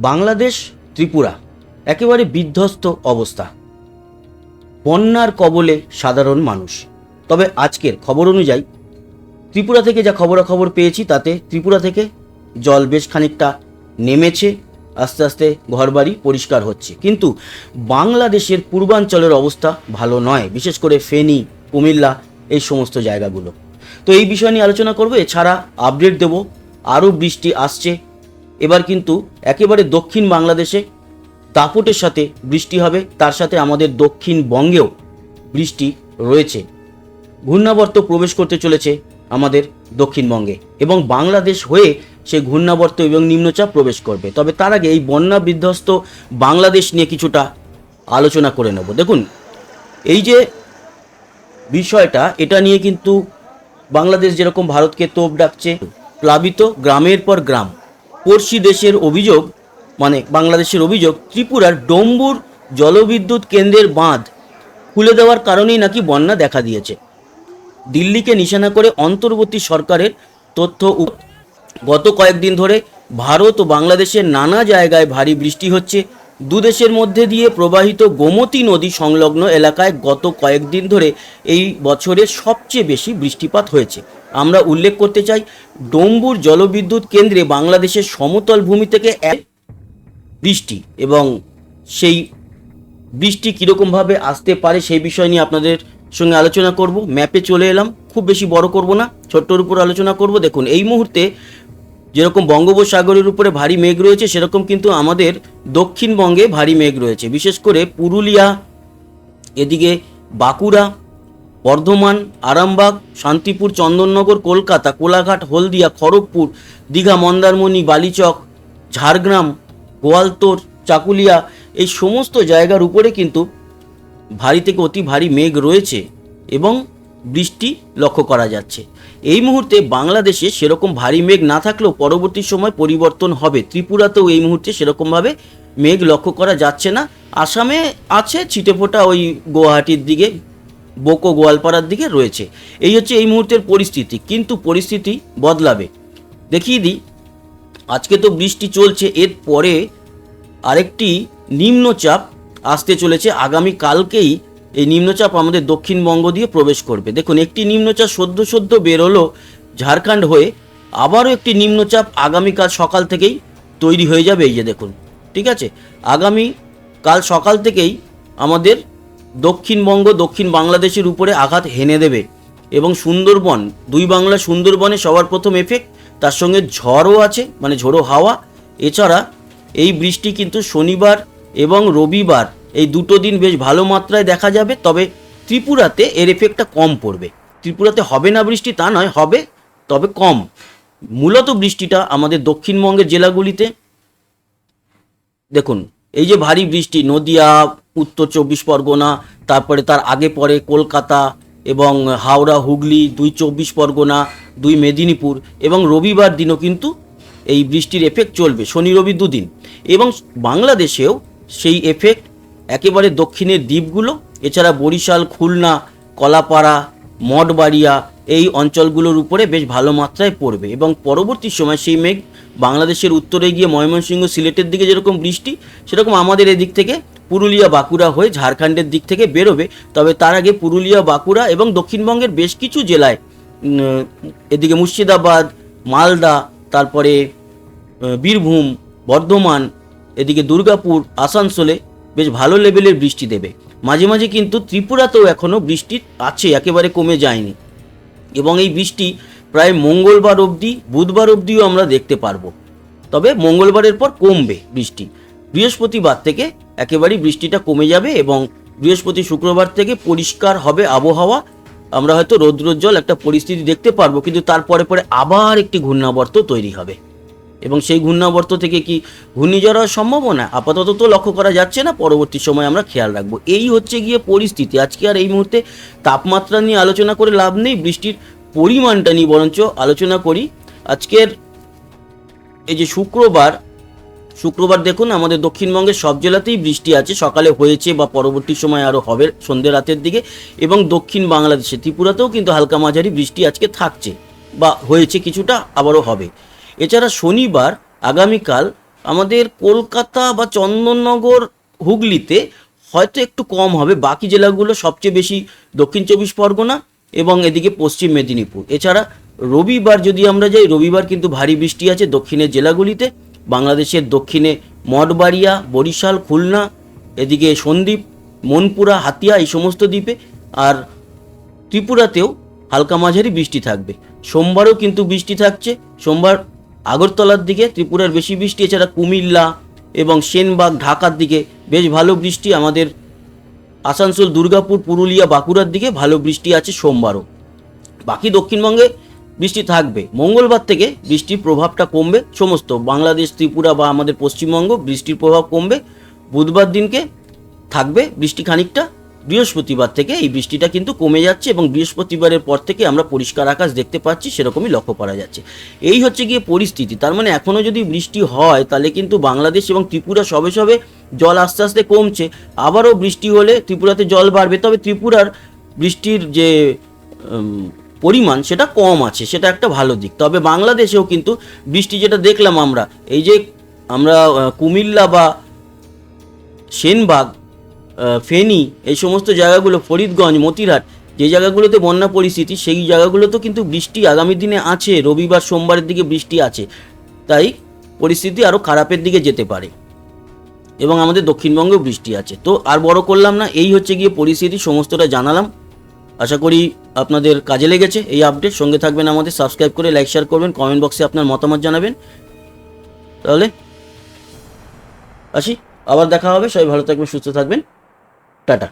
বাংলাদেশ, ত্রিপুরা, একেবারে বিধ্বস্ত অবস্থা। বন্যার কবলে সাধারণ মানুষ। তবে আজকের খবর অনুযায়ী, ত্রিপুরা থেকে যা খবরাখবর পেয়েছি তাতে ত্রিপুরা থেকে জল বেশ খানিকটা নেমেছে, আস্তে আস্তে ঘরবাড়ি পরিষ্কার হচ্ছে। কিন্তু বাংলাদেশের পূর্বাঞ্চলের অবস্থা ভালো নয়, বিশেষ করে ফেনী, কুমিল্লা, এই সমস্ত জায়গাগুলো। তো এই বিষয় নিয়ে আলোচনা করব। এছাড়া আপডেট দেব। আরও বৃষ্টি আসছে এবার কিন্তু একেবারে দক্ষিণ বাংলাদেশে দাপটের সাথে বৃষ্টি হবে, তার সাথে আমাদের দক্ষিণবঙ্গেও বৃষ্টি রয়েছে। ঘূর্ণাবর্ত প্রবেশ করতে চলেছে আমাদের দক্ষিণবঙ্গে এবং বাংলাদেশ হয়ে সে ঘূর্ণাবর্ত এবং নিম্নচাপ প্রবেশ করবে। তবে তার আগে এই বন্যা বিধ্বস্ত বাংলাদেশ নিয়ে কিছুটা আলোচনা করে নেব। দেখুন, এই যে বিষয়টা, এটা নিয়ে কিন্তু বাংলাদেশ যেরকম ভারতকে তোপ ডাকছে, প্লাবিত গ্রামের পর গ্রাম। পড়শি দেশের অভিযোগ মানে বাংলাদেশের অভিযোগ, ত্রিপুরার ডম্বুর জলবিদ্যুৎ কেন্দ্রের বাঁধ খুলে দেওয়ার কারণেই নাকি বন্যা দেখা দিয়েছে। দিল্লিকে নিশানা করে অন্তর্বর্তী সরকারের তথ্য গত কয়েকদিন ধরে ভারত ও বাংলাদেশের নানা জায়গায় ভারী বৃষ্টি হচ্ছে। দুদেশের মধ্যে দিয়ে প্রবাহিত গোমতী নদী সংলগ্ন এলাকায় গত কয়েকদিন ধরে এই বছরের সবচেয়ে বেশি বৃষ্টিপাত হয়েছে। আমরা উল্লেখ করতে চাই, ডম্বুর জলবিদ্যুৎ কেন্দ্রে বাংলাদেশের সমতল ভূমি থেকে এক বৃষ্টি এবং সেই বৃষ্টি কীরকমভাবে আসতে পারে সেই বিষয় নিয়ে আপনাদের সঙ্গে আলোচনা করব। ম্যাপে চলে এলাম, খুব বেশি বড় করব না, ছোট্টর উপর আলোচনা করব। দেখুন, এই মুহূর্তে যেরকম বঙ্গোপসাগরের উপরে ভারী মেঘ রয়েছে, সেরকম কিন্তু আমাদের দক্ষিণবঙ্গে ভারী মেঘ রয়েছে। বিশেষ করে পুরুলিয়া, এদিকে বাঁকুড়া বর্ধমান, আরামবাগ, শান্তিপুর, চন্দননগর, কলকাতা, কোলাঘাট, হলদিয়া, খড়গপুর, দীঘা, মন্দারমণি, বালিচক, ঝাড়গ্রাম, গোয়ালতোর, চাকুলিয়া এই সমস্ত জায়গার উপরে কিন্তু ভারী থেকে অতি ভারী মেঘ রয়েছে এবং বৃষ্টি লক্ষ্য করা যাচ্ছে। এই মুহূর্তে বাংলাদেশে সেরকম ভারী মেঘ না থাকলেও পরবর্তী সময় পরিবর্তন হবে। ত্রিপুরাতেও এই মুহূর্তে সেরকমভাবে মেঘ লক্ষ্য করা যাচ্ছে না। আসামে আছে ছিটেফোঁটা ওই গুয়াহাটির দিকে। বোকো গোয়ালপাড়ার দিকে রয়েছে। এই হচ্ছে এই মুহূর্তের পরিস্থিতি, কিন্তু পরিস্থিতি বদলাবে। দেখিয়ে দিই, আজকে তো বৃষ্টি চলছে, এর পরে আরেকটি নিম্নচাপ আসতে চলেছে। আগামী কালকেই এই নিম্নচাপ আমাদের দক্ষিণবঙ্গ দিয়ে প্রবেশ করবে। দেখুন, একটি নিম্নচাপ সদ্য সদ্য বেরোলো ঝাড়খণ্ড হয়ে, আবারও একটি নিম্নচাপ আগামীকাল সকাল থেকেই তৈরি হয়ে যাবে। এই যে দেখুন, ঠিক আছে? আগামী কাল সকাল থেকেই আমাদের দক্ষিণবঙ্গ দক্ষিণ বাংলাদেশের উপরে আঘাত হেনে দেবে এবং সুন্দরবন, দুই বাংলা সুন্দরবনে সবার প্রথম এফেক্ট তার সঙ্গে ঝড়ও আছে মানে ঝোড়ো হাওয়া। এছাড়া এই বৃষ্টি কিন্তু শনিবার এবং রবিবার এই দুটো দিন বেশ ভালো মাত্রায় দেখা যাবে, তবে ত্রিপুরাতে এর এফেক্টটা কম পড়বে। ত্রিপুরাতে হবে না বৃষ্টি, তা নয়, হবে, তবে কম। মূলত বৃষ্টিটা আমাদের দক্ষিণবঙ্গের জেলাগুলিতে। দেখুন, এই যে ভারী বৃষ্টি, নদিয়া উত্তর চব্বিশ পরগনা, তারপরে তার আগে পরে কলকাতা এবং হাওড়া, হুগলি, দুই চব্বিশ পরগনা, দুই মেদিনীপুর এবং রবিবার দিনও কিন্তু এই বৃষ্টির এফেক্ট চলবে, শনি রবি দুদিন। এবং বাংলাদেশেও সেই এফেক্ট একেবারে দক্ষিণের দ্বীপগুলো, এছাড়া বরিশাল, খুলনা, কলাপাড়া, মঠবাড়িয়া এই অঞ্চলগুলোর উপরে বেশ ভালো মাত্রায় পড়বে এবং পরবর্তী সময় সেই মেঘ বাংলাদেশের উত্তরে গিয়ে ময়মনসিংহ সিলেটের দিকে যেরকম বৃষ্টি, সেরকম আমাদের এদিক থেকে পুরুলিয়া বাঁকুড়া হয়ে ঝাড়খণ্ডের দিক থেকে বেরোবে। তবে তার আগে পুরুলিয়া, বাঁকুড়া এবং দক্ষিণবঙ্গের বেশ কিছু জেলায় এদিকে মুর্শিদাবাদ, মালদা, তারপরে বীরভূম, বর্ধমান, এদিকে দুর্গাপুর, আসানসোলে বেশ ভালো লেভেলের বৃষ্টি দেবে। মাঝে মাঝে কিন্তু ত্রিপুরাতেও এখনও বৃষ্টি আছে, একেবারে কমে যায়নি। এবং এই বৃষ্টি প্রায় মঙ্গলবার অবধি, বুধবার অবধিও আমরা দেখতে পারব। তবে মঙ্গলবারের পর কমবে বৃষ্টি। বৃহস্পতিবার থেকে একেবারেই বৃষ্টিটা কমে যাবে এবং বৃহস্পতি শুক্রবার থেকে পরিষ্কার হবে আবহাওয়া। আমরা হয়তো রৌদ্রোজ্জ্বল একটা পরিস্থিতি দেখতে পারব, কিন্তু তারপরে পরে আবার একটি ঘূর্ণাবর্ত তৈরি হবে। এবং সেই ঘূর্ণাবর্ত থেকে কি ঘূর্ণিঝড় হওয়ার সম্ভাবনা? আপাতত তো লক্ষ্য করা যাচ্ছে না, পরবর্তী সময় আমরা খেয়াল রাখব। এই হচ্ছে গিয়ে পরিস্থিতি। আজকে আর এই মুহূর্তে তাপমাত্রা নিয়ে আলোচনা করে লাভ নেই, বৃষ্টির পরিমাণটা নিয়ে বরঞ্চ আলোচনা করি। আজকের এই যে শুক্রবার শুক্রবার দেখুন, আমাদের দক্ষিণবঙ্গের সব জেলাতেই বৃষ্টি আছে। সকালে হয়েছে বা পরবর্তী সময় আরও হবে সন্ধ্যে রাতের দিকে এবং দক্ষিণ বাংলাদেশে, ত্রিপুরাতেও কিন্তু হালকা মাঝারি বৃষ্টি আজকে থাকছে বা হয়েছে কিছুটা, আবারও হবে। এছাড়া শনিবার, আগামীকাল আমাদের কলকাতা বা চন্দননগর, হুগলিতে হয়তো একটু কম হবে। বাকি জেলাগুলো সবচেয়ে বেশি দক্ষিণ চব্বিশ পরগনা এবং এদিকে পশ্চিম মেদিনীপুর। এছাড়া রবিবার যদি আমরা যাই, রবিবার কিন্তু ভারী বৃষ্টি আছে দক্ষিণের জেলাগুলিতে। বাংলাদেশের দক্ষিণে মঠবাড়িয়া, বরিশাল, খুলনা, এদিকে সন্দ্বীপ, মনপুরা, হাতিয়া এই সমস্ত দ্বীপে আর ত্রিপুরাতেও হালকা মাঝারি বৃষ্টি থাকবে। সোমবারও কিন্তু বৃষ্টি থাকছে। সোমবার আগরতলার দিকে ত্রিপুরার বেশি বৃষ্টি, এছাড়া কুমিল্লা এবং সেনবাগ, ঢাকার দিকে বেশ ভালো বৃষ্টি। আমাদের আসানসোল, দুর্গাপুর, পুরুলিয়া, বাঁকুড়ার দিকে ভালো বৃষ্টি আছে সোমবারও। বাকি দক্ষিণবঙ্গে বৃষ্টি থাকবে। মঙ্গলবার থেকে বৃষ্টির প্রভাবটা কমবে। সমস্ত বাংলাদেশ, ত্রিপুরা বা আমাদের পশ্চিমবঙ্গ বৃষ্টির প্রভাব কমবে। বুধবার দিনকে থাকবে বৃষ্টি খানিকটা। বৃহস্পতিবার থেকে এই বৃষ্টিটা কিন্তু কমে যাচ্ছে এবং বৃহস্পতিবারের পর থেকে আমরা পরিষ্কার আকাশ দেখতে পাচ্ছি, সেরকমই লক্ষ্য করা যাচ্ছে। এই হচ্ছে গিয়ে পরিস্থিতি। তার মানে এখনও যদি বৃষ্টি হয়, তাহলে কিন্তু বাংলাদেশ এবং ত্রিপুরা সবে সবে জল আস্তে আস্তে কমছে। আবারও বৃষ্টি হলে ত্রিপুরাতে জল বাড়বে। তবে ত্রিপুরার বৃষ্টির যে পরিমাণ সেটা কম আছে, সেটা একটা ভালো দিক। তবে বাংলাদেশেও কিন্তু বৃষ্টি যেটা দেখলাম আমরা, এই যে আমরা কুমিল্লা বা সেনবাগ ফেনী, এই সমস্ত জায়গাগুলো, ফরিদগঞ্জ, মতিরহাট, যে জায়গাগুলোতে বন্যা পরিস্থিতি, সেই জায়গাগুলোতেও কিন্তু বৃষ্টি আগামী দিনে আছে, রবিবার, সোমবারের দিকে বৃষ্টি আছে। তাই পরিস্থিতি আরও খারাপের দিকে যেতে পারে এবং আমাদের দক্ষিণবঙ্গেও বৃষ্টি আছে। তো আর বড় করলাম না, এই হচ্ছে গিয়ে পরিস্থিতি, সমস্তটা জানালাম। আশা করি আপনাদের কাজে লেগেছে এই আপডেট সঙ্গে থাকবেন আমাদের সাবস্ক্রাইব করে লাইক শেয়ার করবেন কমেন্ট বক্সে আপনার মতামত জানাবেন। তাহলে আসি, আবার দেখা হবে। সবাই ভালো থাকবেন, সুস্থ থাকবেন। টাটা।